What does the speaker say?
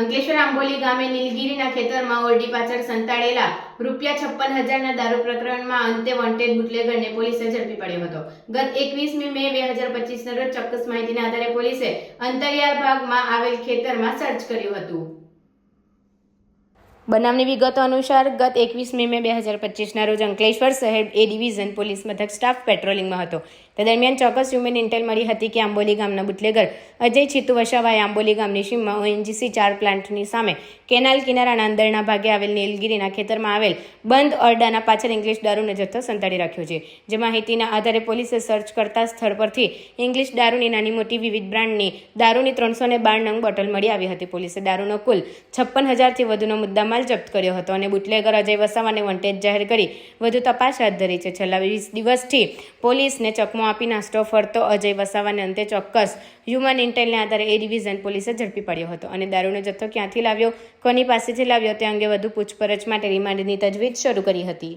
અંકલેશ્વર આંબોલી ગામે નીલગીરીના ખેતરમાં ઓરડી પાછળ સંતાડેલા રૂપિયા છપ્પન હજારના દારૂ પ્રકરણમાં અંતે વોન્ટેડ બુટલેગરને પોલીસે ઝડપી પડ્યો હતો. ગત એકવીસમી મે બે હજાર પચીસના રોજ ચોક્કસ માહિતીના આધારે પોલીસે અંતરિયાળ ભાગમાં આવેલ ખેતરમાં સર્ચ કર્યું હતું. બનાવની વિગતો અનુસાર ગત એકવીસ મે બે હજાર પચીસના રોજ અંકલેશ્વર શહેર એ ડિવિઝન પોલીસ મથક સ્ટાફ પેટ્રોલિંગમાં હતો. તે દરમિયાન ચોક્કસ હ્યુમન ઇન્ટેલ મળી હતી કે આંબોલી ગામના બુટલેગર અજય છીતુ વસાવાએ આંબોલી ગામની સીમમાં ઓએનજીસી ચાર પ્લાન્ટની સામે કેનાલ કિનારાના અંદરના ભાગે આવેલ નીલગીરીના ખેતરમાં આવેલ બંધ ઓરડાના પાછળ ઇંગ્લિશ દારૂનો જથ્થો સંતાડી રાખ્યો છે. જે માહિતીના આધારે પોલીસે સર્ચ કરતા સ્થળ પરથી ઇંગ્લિશ દારૂની નાની મોટી વિવિધ બ્રાન્ડની દારૂની ત્રણસો ને બાર નંગ બોટલ મળી આવી હતી. પોલીસે દારૂનો કુલ છપ્પન હજારથી વધુનો મુદ્દામાલ જપ્ત કર્યો હતો અને બુટલેગર અજય વસાવાને વોન્ટેજ જાહેર કરી વધુ તપાસ હાથ ધરી છે. છેલ્લા વીસ દિવસથી પોલીસને ચકમો આપી નાસ્તો ફરતો અજય વસાવાને અંતે ચોક્કસ હ્યુમન ઇન્ટેલને આધારે એ ડિવિઝન પોલીસે ઝડપી પડ્યો હતો અને દારૂનો જથ્થો ક્યાંથી લાવ્યો, કોની પાસેથી લાવ્યો, તે અંગે વધુ પૂછપરછ માટે રિમાન્ડની તજવીજ શરૂ કરી હતી.